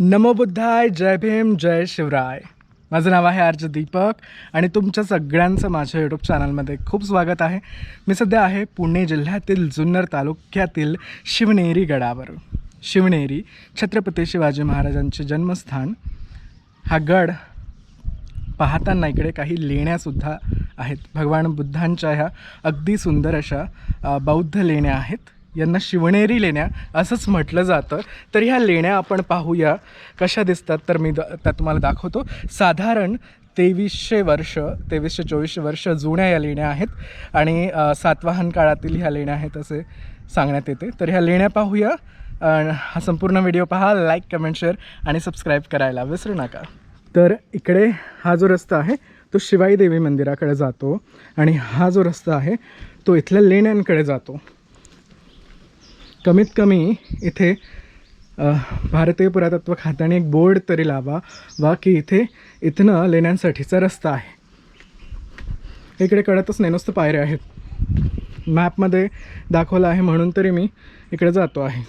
नमो बुद्धाय जय भीम जय शिवराय. माझं नाव आहे आर्ज दीपक आणि तुमच्या सगळ्यांचं माझ्या यूट्यूब चॅनलमध्ये खूप स्वागत आहे. मी सध्या आहे पुणे जिल्ह्यातील जुन्नर तालुक्यातील शिवनेरी गडावर. शिवनेरी छत्रपती शिवाजी महाराजांचे जन्मस्थान. हा गड पाहताना इकडे काही लेण्यासुद्धा आहेत. भगवान बुद्धांच्या ह्या अगदी सुंदर अशा बौद्ध लेण्या आहेत. यांना शिवनेरी लेण्या असंच म्हटलं जातं. तर ह्या लेण्या आपण पाहूया. कशा दिसतात तर मी द त्या तुम्हाला दाखवतो. साधारण तेवीसशे वर्ष तेवीसशे चोवीसशे वर्ष जुन्या या लेण्या आहेत. आणि सातवाहन काळातील ह्या लेण्या आहेत असे सांगण्यात येते. तर ह्या लेण्या पाहूया. हा संपूर्ण व्हिडिओ पहा. लाईक कमेंट शेअर आणि सबस्क्राईब करायला विसरू नका. तर इकडे हा जो रस्ता आहे तो शिवाई देवी मंदिराकडे जातो. आणि हा जो रस्ता आहे तो इथल्या लेण्यांकडे जातो. कमीत कमी इथे भारतीय पुरातत्व खात्याने एक बोर्ड तरी लावा वा की इथे इथनं लेण्यांसाठीचा रस्ता आहे. इकडे कळतच नाही नुसतं पायऱ्या आहेत. मॅपमध्ये दाखवलं आहे म्हणून तरी मी इकडे जातो आहे.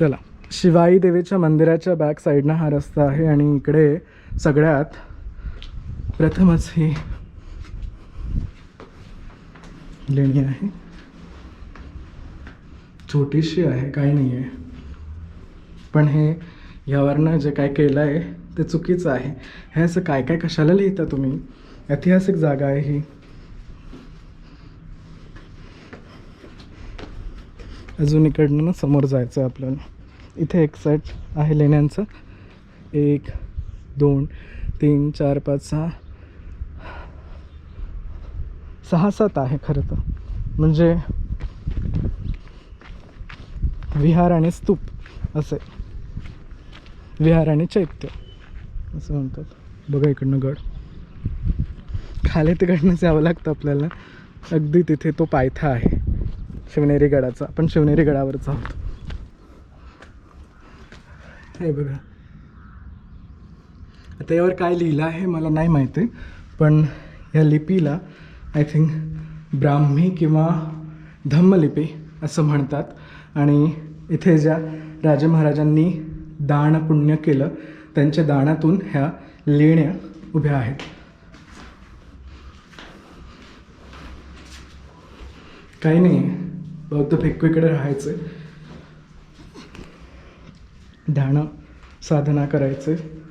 चला. शिवाई देवीच्या मंदिराच्या बॅक साईडनं हा रस्ता आहे आणि इकडे सगळ्यात प्रथमच ही लेणी आहे. छोटीशी आहे काय नाही आहे पण हे ह्यावरनं जे काय केलं आहे ते चुकीचं आहे. हे असं काय काय कशाला लिहिता तुम्ही? ऐतिहासिक जागा आहे ही. अजून इकडनं ना समोर जायचं आहे आपल्याला. इथे एक सेट आहे लेण्यांचं. एक दोन तीन चार पाच सहा. सहा सात आहे खरं तर. म्हणजे विहार आणि स्तूप असे विहार आणि चैत्य असं म्हणतात. बघा इकडनं गड. खाली तिकडनंच यावं लागतं आपल्याला. अगदी तिथे तो पायथा आहे. शिवनेरी गडाचा. आपण शिवनेरी गडावरच आहोत हे बघा. आता यावर काय लिहिलं आहे मला नाही माहिती पण या लिपीला आय थिंक ब्राह्मी किंवा धम्मलिपी असं म्हणतात. आणि इथे ज्या राजे महाराजांनी दान पुण्य केलं त्यांच्या दानातून ह्या लेण्या उभ्या आहेत. काही नाही बौद्ध फेकवीकडे राहायचे. ध्यान साधना करायचे.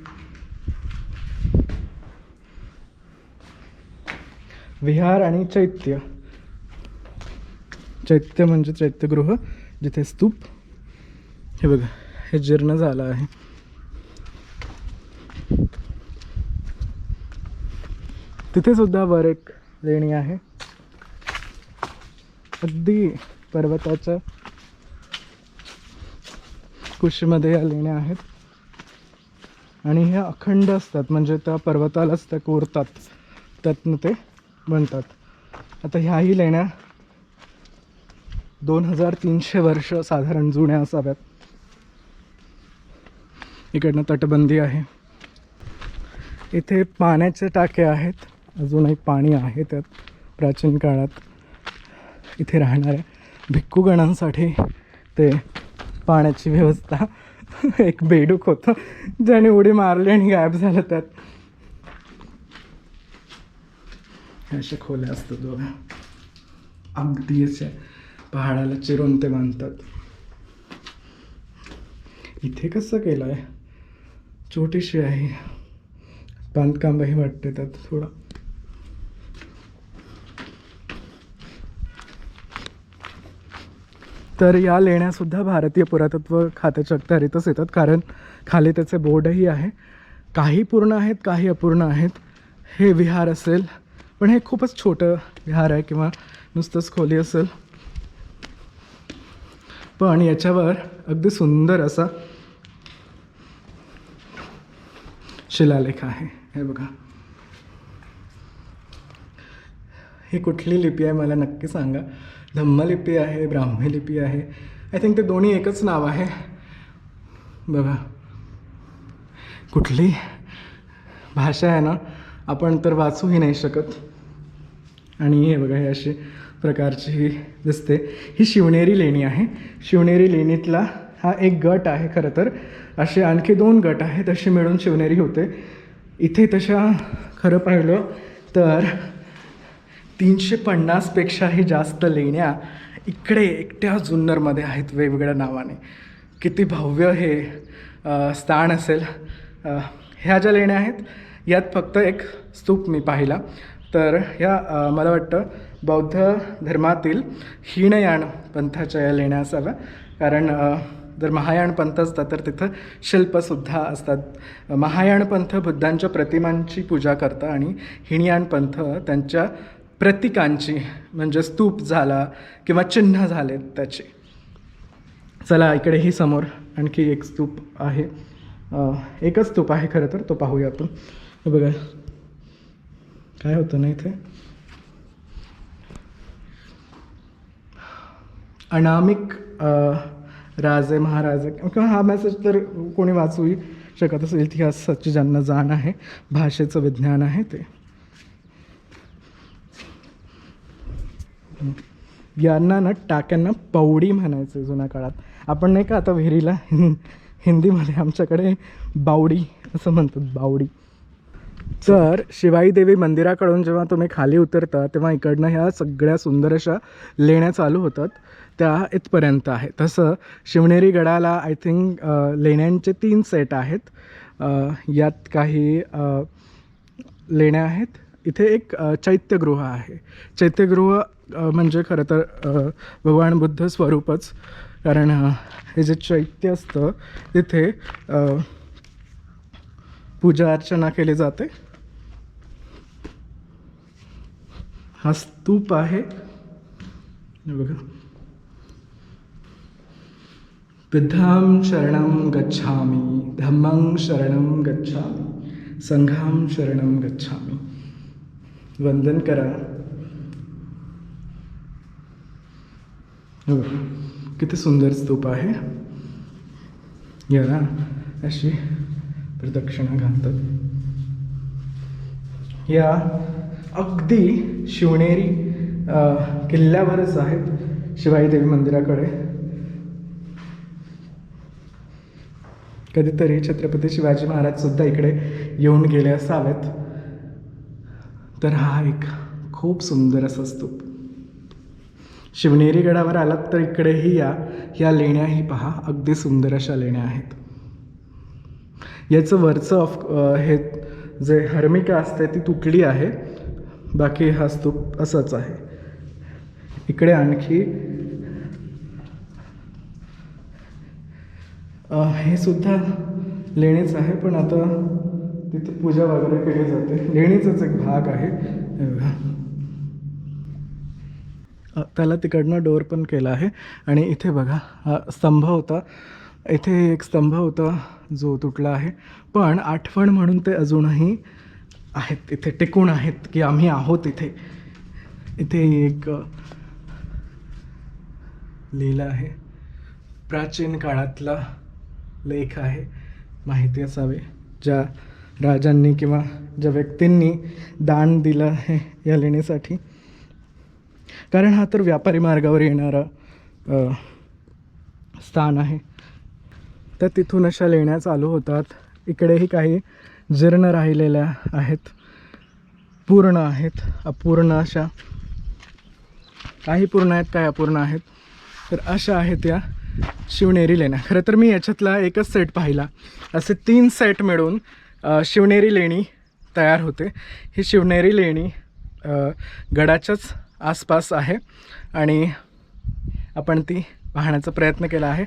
विहार आणि चैत्य. चैत्य म्हणजे चैत्यगृह. जिथे स्तूप. हे बघा हे जीर्ण झालं आहे. तिथे सुद्धा वर एक लेणी आहे. अगदी पर्वताच्या कुशीमध्ये या लेण्या आहेत. आणि ह्या अखंड असतात म्हणजे त्या पर्वतालाच त्या कोरतात. त्यातनं ते बनतात. आता ह्याही लेण्या दोन हजार तीनशे वर्ष साधारण जुन्या असाव्यात. इकडनं तटबंदी आहे. इथे पाण्याचे टाके आहेत. अजूनही पाणी आहे त्यात. प्राचीन काळात इथे राहणाऱ्या भिक्खूगणांसाठी ते पाण्याची व्यवस्था एक बेडूक होतं. ज्याने उडी मारली आणि गायब झालं त्यात. अशा खोल्या असतात दोघा अगदी अशा. पहाडाला चिरून ते बांधतात. इथे कसं केलं आहे छोटीशी आहे. बांधकामही वाटते त्यात थोडं. तर या लेण्यासुद्धा भारतीय पुरातत्व खात्याच्या अखत्यारीतच येतात कारण खाली त्याचे बोर्डही आहे. काही पूर्ण आहेत काही अपूर्ण आहेत. हे विहार असेल पण हे खूपच छोटं विहार आहे किंवा नुसतंच खोली असेल. पण याच्यावर अगदी सुंदर असा शिलालेख आहे. हे बघा. ही कुठली लिपी आहे मला नक्की सांगा. धम्मलिपी आहे ब्राह्मी लिपी आहे. आय थिंक ते दोन्ही एकच नाव आहे. बघा. कुठली भाषा आहे ना आपण तर वाचूही नाही शकत. आणि हे बघा हे अशी प्रकारची ही दिसते. ही शिवनेरी लेणी आहे. शिवनेरी लेणीतला हा एक गट आहे खरं तर. असे आणखी दोन गट आहेत असे मिळून शिवनेरी होते. इथे तशा खरं पाहिलं तर तीनशे पन्नासपेक्षाही जास्त लेण्या इकडे एकट्या जुन्नरमध्ये आहेत वेगवेगळ्या नावाने. किती भव्य हे स्थान असेल. ह्या ज्या लेण्या आहेत यात फक्त एक स्तूप मी पाहिला. तर ह्या मला वाटतं बौद्ध धर्मातील हीणयाण पंथाच्या या लेण्या असाव्या. कारण जर महायाण पंथ असतात तर तिथं शिल्पसुद्धा असतात. महायाण पंथ बुद्धांच्या प्रतिमांची पूजा करता आणि हिणयाण पंथ त्यांच्या प्रतिकांची म्हणजे स्तूप झाला किंवा चिन्ह झाले त्याचे. चला इकडेही समोर आणखी एक स्तूप आहे. एकच स्तूप आहे खरं तर तो पाहूया आपण. बघा. काय होतं ना इथे? अनामिक राजे महाराजे किंवा हा मेसेज तर कोणी वाचूही शकत असेल. इतिहासाची ज्यांना जाण आहे. भाषेचं विज्ञान आहे ते. यांना ना टाक्यांना पौडी म्हणायचे जुन्या काळात. आपण नाही का आता विहिरीला हिंदीमध्ये आमच्याकडे बावडी असं म्हणतात बावडी. तर शिवाई देवी मंदिराकडून जेव्हा तुम्ही खाली उतरता तेव्हा इकडनं ह्या सगळ्या सुंदर अशा लेण्या चालू होतात. त्या इथपर्यंत आहे. तसं शिवनेरी गडाला आय थिंक लेण्यांचे तीन सेट आहेत. यात काही लेण्या आहेत. इथे एक चैत्यगृह आहे. चैत्यगृह म्हणजे खरं तर भगवान बुद्ध स्वरूपच. कारण हे जे चैत्य असतं तिथे पूजा अर्चना केली जाते. हा स्तूप आहे. बघा. बुद्धां शरणं गच्छामि धम्मं शरणं गच्छामि संघां शरणं गच्छामि. वंदन करा. किती सुंदर स्तूप आहे. याला अशी प्रदक्षिणा घालतात. या अगदी शिवनेरी किल्ल्यावरच आहेत शिवाई देवी मंदिराकडे. कधीतरी छत्रपती शिवाजी महाराज सुद्धा इकडे येऊन गेले असावेत. तर हा एक खूप सुंदर असा स्तूप. शिवनेरी गडावर आलात तर इकडेही या या लेण्याही पहा. अगदी सुंदर अशा लेण्या आहेत. याचं वरचं ऑफ हे जे हर्मिका असते ती तुटली आहे. बाकी हा स्तूप असाच आहे. इकडे आणखी हे सुद्धा लेणीच आहे पण आता तिथे पूजा वगैरे केली जाते. लेणीचाच एक भाग आहे. त्याला तिकडनं डोअर पण केला आहे. आणि इथे बघा हा स्तंभ होता. इथे एक स्तंभ होता जो तुटला आहे. पण आठवण म्हणून ते अजूनही आहेत इथे टिकून आहेत की आम्ही आहोत इथे. इथे एक लिहिलं आहे. प्राचीन काळातला लेख आहे माहिती असावे. ज्या राजांनी किंवा ज्या व्यक्तींनी दान दिलं आहे या लेणीसाठी कारण हा तर व्यापारी मार्गावर येणारा स्थान आहे. तर तिथून अशा लेण्या चालू होतात. इकडेही काही जीर्ण राहिलेल्या आहेत. पूर्ण आहेत. अपूर्ण अशा. काही पूर्ण आहेत काय अपूर्ण आहेत. तर अशा आहेत या शिवनेरी लेण्या. खरं तर मी याच्यातला एकच सेट पाहिला. असे तीन सेट मिळून शिवनेरी लेणी तयार होते. ही शिवनेरी लेणी गडाच्याच आसपास आहे आणि आपण ती पाहण्याचा प्रयत्न केला आहे.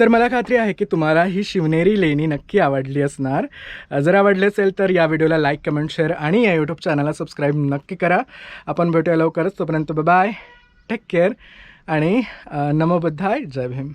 तर मला खात्री आहे की तुम्हाला ही शिवनेरी लेणी नक्की आवडली असणार. जर आवडली असेल तर या व्हिडिओला लाईक कमेंट शेअर आणि या यूट्यूब चॅनलला सबस्क्राईब नक्की करा. आपण भेटूया लवकरच. तोपर्यंत बाय टेक केअर आणि अ, नमो बुद्धाय. जय भीम.